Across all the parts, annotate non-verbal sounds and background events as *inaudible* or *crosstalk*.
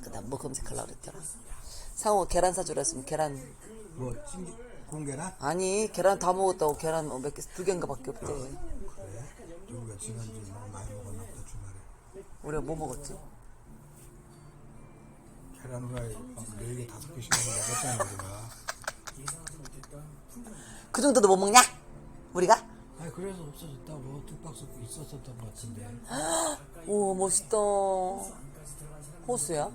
자꾸 나뭐 검색하려고 그랬더라. 상호 계란 사주라 했으면 계란 뭐 찜기 공개나? 아니 계란 다 먹었다고 계란 뭐몇개두 개인가 밖에 없대. 그래? 우리가 지난주에 너무 많이 먹었나 보다 주말에 우리가 뭐 먹었지? 계란 후라이 네개 다섯 개씩 먹었잖아 우리가 그 정도도 못 먹냐? 우리가? 아니 그래서 없어졌다고 두 박스 있었었던 것 같은데 오 멋있다. 호수야?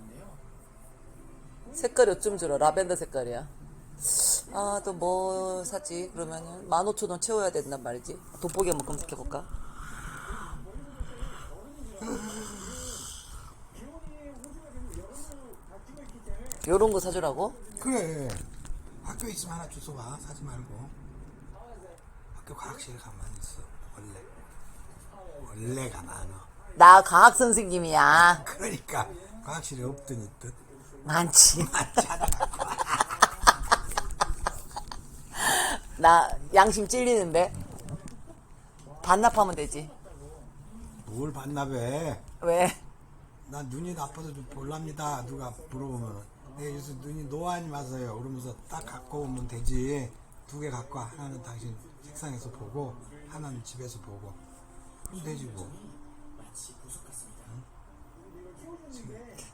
색깔이 어쩜 저러 라벤더 색깔이야. 아 또 뭐 사지? 그러면은 15,000원 채워야 된단 말이지. 돋보기 한번 검색해볼까? 요런 거 사주라고? 그래 학교 있으면 하나 주워와 사지 말고 학교 과학실에 가만 있어 원래 원래가 많어 나 과학 선생님이야. 그러니까 과학실에 없더니 뜻 많지. 많잖아 *laughs* 나 양심 찔리는데. 반납하면 되지. 뭘 반납해 왜? 난 눈이 나빠서 좀 볼랍니다 누가 물어보면 네 요새 눈이 노안이 와서요 그러면서 딱 갖고 오면 되지 두 개 갖고 와. 하나는 당신 책상에서 보고 하나는 집에서 보고 그럼 되지 뭐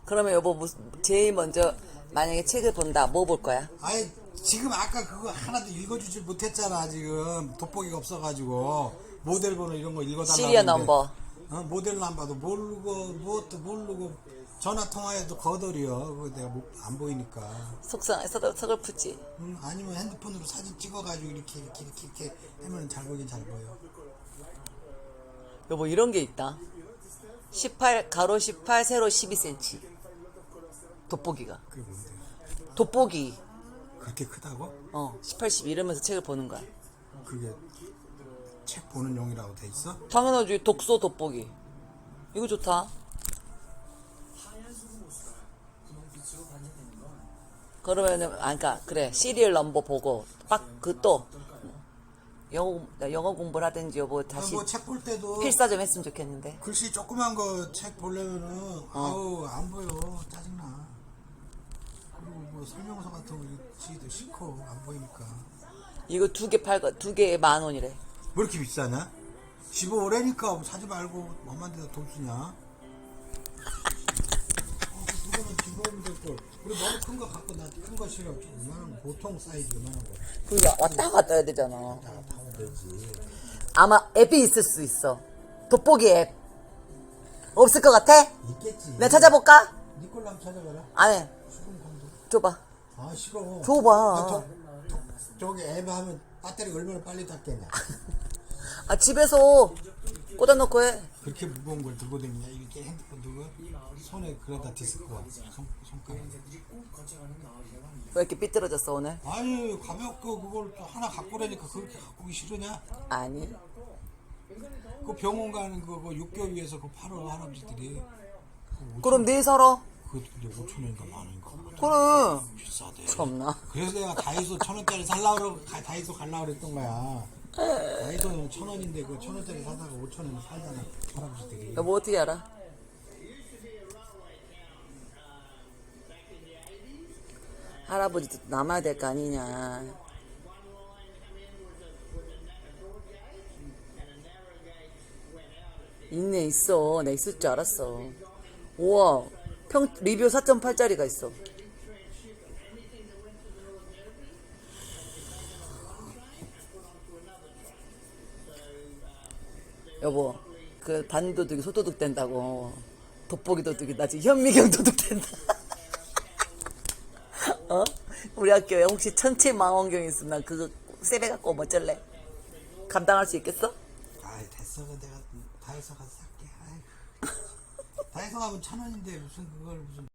그러면 여보 무슨 제일 먼저 만약에 책을 본다 뭐 볼 거야? 아니 지금 아까 그거 하나도 읽어주질 못했잖아 지금 돋보기가 없어가지고 모델 번호 이런 거 읽어달라고 시리얼 했는데. 넘버. 어, 모델 넘버도 모르고 무엇도 모르고 전화 통화해도 거덜이요 그거 내가 못, 안 보이니까 속상 서, 서글프지. 음, 아니면 핸드폰으로 사진 찍어가지고 이렇게 이렇게 이렇게, 이렇게 하면 잘 보긴 잘 보여 여보 이런 게 있다. 18 가로 18 세로 12cm. 돋보기가. 그게 뭔데 돋보기. 그렇게 크다고? 어 18, 12 이러면서 책을 보는 거야. 그게 책 보는 용이라고 돼 있어? 당연하지 독서 돋보기. 이거 좋다. 그러면은 아 그니까 그래 시리얼 넘버 보고 빡 그 또 영어 나 영어 공부를 하든지 여보 다시 뭐 책 볼 때도 필사 좀 했으면 좋겠는데. 글씨 조그만 거 책 보려면은 아우 안 보여 짜증나 그리고 뭐 설명서 같은 거 읽지도 싫고 안 보이니까 이거 두 개 팔고 두 개에 만 원이래. 왜 이렇게 비싸냐? 15오래니까 사지 말고 엄마한 데다 돈 쓰냐? 어, 그 누구는 즐거우면 될걸 우리 너무 큰 거 갖고 나큰거 싫어 좀 이만한 거 보통 사이즈 이만한 거 그게 왔다 갔다 해야 되잖아. 다 하면 되지 아마 앱이 있을 수 있어. 돋보기 앱. 없을 것 같아? 있겠지 내가 찾아볼까? 니꼴 한번 찾아봐라 안 해. 수금 줘봐. 아 싫어 줘봐. 아, 저, 저기 앱 하면 배터리 얼마나 빨리 닿겠냐 *laughs* 아, 집에서 꽂아놓고 해. 그렇게 무거운 걸 들고 다니냐 이렇게 핸드폰 들고 손에 그러다 디스크가 손, 손가락에 왜 이렇게 삐뚤어졌어, 오늘? 아니 가볍게 그걸 또 하나 갖고 오라니까 그렇게 갖고 오기 싫으냐 아니. 그 병원 가는 그거 6개월 위해서 그 팔어 할아버지들이 그럼 네 사러. 그것도 근데 5천 원인가 만 원인가 그래. 비싸대 참나. 그래서 내가 다이소 천 원짜리 살라 그러고 가- 다이소 갈라 그랬던 거야 다이소는 천 원인데 그 천 원짜리 사다가 5천 원 팔잖아 할아버지들이 여보, 어떻게 알아? 할아버지도 남아야 될 거 아니냐. 있네, 있어. 내 있을 줄 알았어. 우와. 평, 리뷰 4.8짜리가 있어. 여보, 그 반도둑이 소도둑 된다고. 돋보기 도둑이 나지 현미경 도둑 된다. *laughs* 어? 우리 학교에 혹시 천체 망원경 있으면 난 그거 세배 갖고 오면 어쩔래? 감당할 수 있겠어? 아이 됐어 그 내가 다이소 가서 살게 아이 다이소 가면 천 원인데 무슨 그걸 무슨